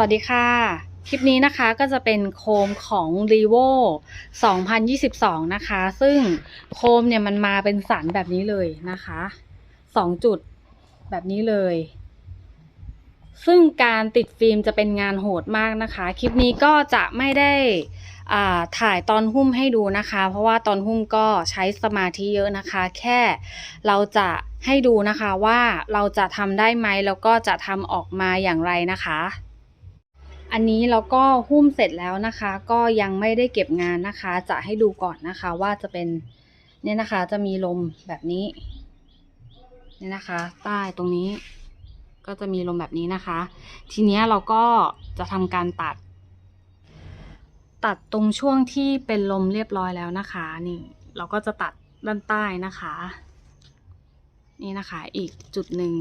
วัสดีค่ะ คลิปนี้นะคะก็จะเป็นโคมของ r e v o 2022 นะคะ ซึ่งโคมเนี่ยมันมาเป็นสันแบบนี้เลยนะคะสองจุดแบบนี้เลย ซึ่งการติดฟิล์มจะเป็นงานโหดมากนะคะ คลิปนี้ก็จะไม่ได้อ่าถ่ายตอนหุ้มให้ดูนะคะ เพราะว่าตอนหุ้มก็ใช้สมาธิเยอะนะคะ แค่เราจะให้ดูนะคะว่าเราจะทำได้ไหมแล้วก็จะทำออกมาอย่างไรนะคะ อันนี้เราก็หุ้มเสร็จแล้วนะคะ ก็ยังไม่ได้เก็บงานนะคะ จะให้ดูก่อนนะคะว่าจะเป็นเนี่ยนะคะจะมีลมแบบนี้เนี่ยนะคะ ใต้ตรงนี้ ก็จะมีลมแบบนี้นะคะ ทีนี้เราก็จะทำการตัด ตัดตรงช่วงที่เป็นลมเรียบร้อยแล้วนะคะ นี่ เราก็จะตัดด้านใต้นะคะ นี่นะคะ อีกจุดหนึ่ง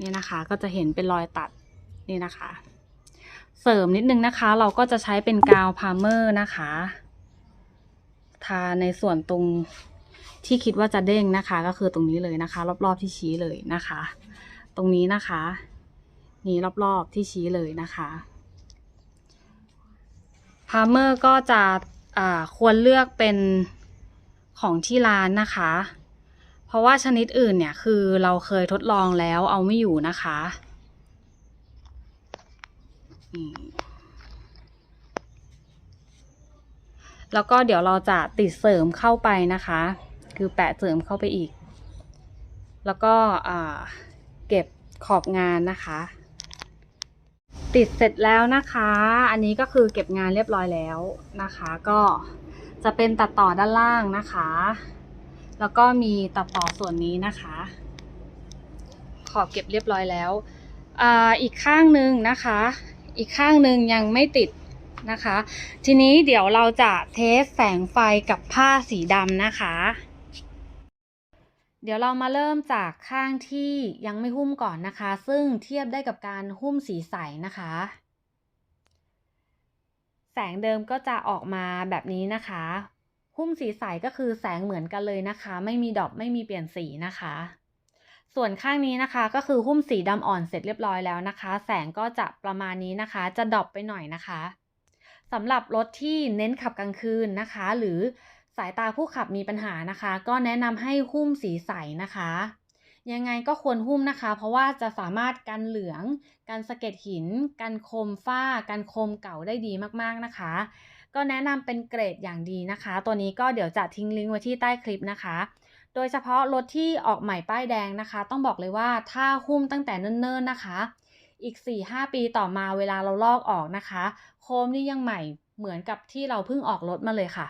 นี่นะคะ ก็จะเห็นเป็นรอยตัดนี่นะคะ เสริมนิดนึงนะคะ เราก็จะใช้เป็นกาวพาร์เมอร์นะคะ ทาในส่วนตรงที่คิดว่าจะเด้งนะคะ ก็คือตรงนี้เลยนะคะ รอบๆที่ชี้เลยนะคะ ตรงนี้นะคะ นี่รอบๆที่ชี้เลยนะคะพาร์เมอร์ก็จะควรเลือกเป็นของที่ร้านนะคะ เพราะว่าชนิดอื่นเนี่ยคือเราเคยทดลองแล้วเอาไม่อยู่นะคะ แล้วก็เดี๋ยวเราจะติดเสริมเข้าไปนะคะ คือแปะเสริมเข้าไปอีก แล้วก็เก็บขอบงานนะคะ ติดเสร็จแล้วนะคะ อันนี้ก็คือเก็บงานเรียบร้อยแล้วนะคะ ก็จะเป็นตัดต่อด้านล่างนะคะ แล้วก็มีตัดต่อส่วนนี้นะคะ ขอบเก็บเรียบร้อยแล้วออีกข้างหนึ่งนะคะ อีกข้างหนึ่งยังไม่ติดนะคะ ทีนี้เดี๋ยวเราจะเทสแสงไฟกับผ้าสีดำนะคะ เดี๋ยวเรามาเริ่มจากข้างที่ยังไม่หุ้มก่อนนะคะ ซึ่งเทียบได้กับการหุ้มสีใสนะคะ แสงเดิมก็จะออกมาแบบนี้นะคะ หุ้มสีใสก็คือแสงเหมือนกันเลยนะคะ ไม่มีดรอปไม่มีเปลี่ยนสีนะคะ ส่วนข้างนี้นะคะก็คือหุ้มสีดำอ่อนเสร็จเรียบร้อยแล้วนะคะ แสงก็จะประมาณนี้นะคะ จะดรอปไปหน่อยนะคะสำหรับรถที่เน้นขับกลางคืนนะคะ หรือสายตาผู้ขับมีปัญหานะคะ ก็แนะนำให้หุ้มสีใสนะคะ ยังไงก็ควรหุ้มนะคะ เพราะว่าจะสามารถกันเหลือง กันสะเก็ดหิน กันคมฝ้า กันคมเก่าได้ดีมากๆนะคะ ก็แนะนำเป็นเกรดอย่างดีนะคะ ตัวนี้ก็เดี๋ยวจะทิ้งลิงก์ไว้ที่ใต้คลิปนะคะ โดยเฉพาะรถที่ออกใหม่ป้ายแดงนะคะ ต้องบอกเลยว่าถ้าหุ้มตั้งแต่เนิ่นๆนะคะ อีก 4-5 ปีต่อมาเวลาเราลอกออกนะคะ โคมนี่ยังใหม่เหมือนกับที่เราเพิ่งออกรถมาเลยค่ะ